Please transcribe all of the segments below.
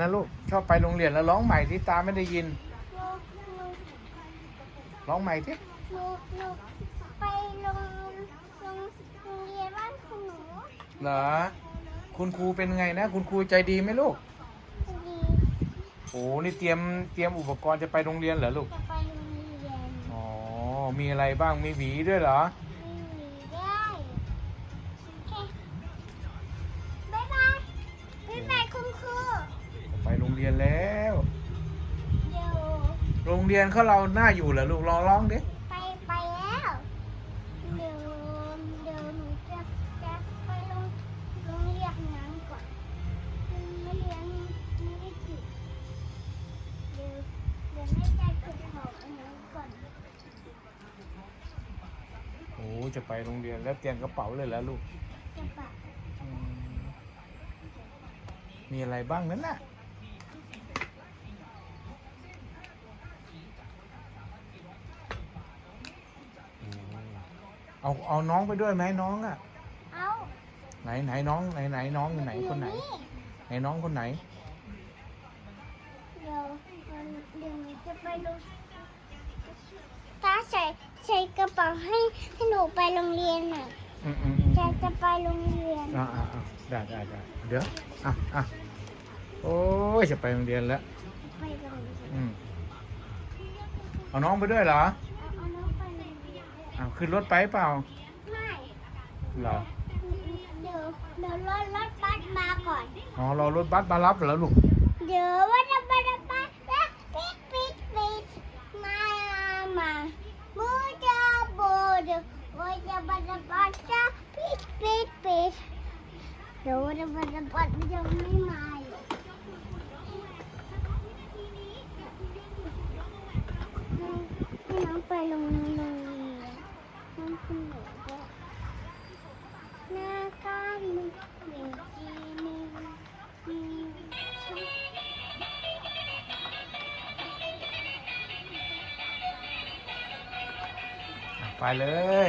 นะลูกชอบไปโรงเรียนแล้วร้องใหม่ที่ตาไม่ได้ยินหนูหนูร้องใหม่ที่หนูหนูไปโรงโรงโรงเรียนบ้านของหนูเหรอคุณครูเป็นไงนะ คุณครูใจดีไหมลูกดีโอ้นี่เตรียมเตรียมอุปกรณ์จะไปโรงเรียนเหรอลูกจะไปโรงเรียนอ๋อมีอะไรบ้างมีหวีด้วยเหรอ เรียนแล้ว เดี๋ยวโรงเรียนเขาเราหน้าอยู่เหรอลูกลองร้องดิไปไปแล้วเดี๋ยวเดี๋ยวหนูจะจะไปโรงโรงเรียนน้ำก่อนไม่เรียนไม่ได้จิเดี๋ยวเดี๋ยวแม่ใจจุดหออันนั้นก่อนโอ้จะไปโรงเรียนแล้วเตรียมกระเป๋าเลยแล้วลูกจะปะ อืมมีอะไรบ้างนั้นน่ะ เอาเอาน้องไปด้วยไหมน้องอะ เอาไหนไหนน้องไหนไหนน้องไหนคนไหน ไหนน้องคนไหน เดี๋ยวเดี๋ยวหนูจะไปโรงตาใส่ใส่กระเป๋าให้ให้หนูไปโรงเรียนน่ะอืมอืมอืมจะจะไปโรงเรียนอ่าอ่าอ่าได้ได้ได้เดี๋ยวอะอะโอ้ยจะไปโรงเรียนแล้ว ไปโรงเรียนอืมเอาน้องไปด้วยเหรอ อ้าวขึ้นรถไปเปล่าไม่เหรอเดี๋ยวเดี๋ยวรถรถบัสมาก่อน อ๋อรอรถบัสมารับเหรอลูก เดี๋ยววันจะไปจะไปแล้วปิดปิดปิดมามามูจะโบดวันจะไปจะไปจะปิดปิดปิดเดี๋ยววันจะไปจะไปยังไม่มาเลยให้น้องไปโรงเรียน ไปเลย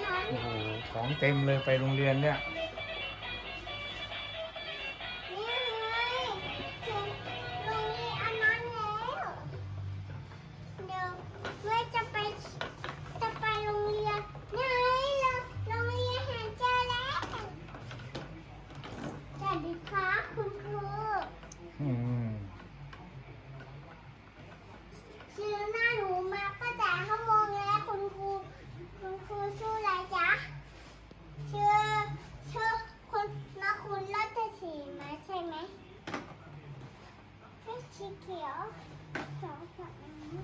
ฉันโอ้โห ของเต็มเลยไปโรงเรียนเนี่ยนี่ไงฉันตรงนี้อันนั้นแล้วเดี๋ยวเมื่ 칠게요. 자, 잠깐만요.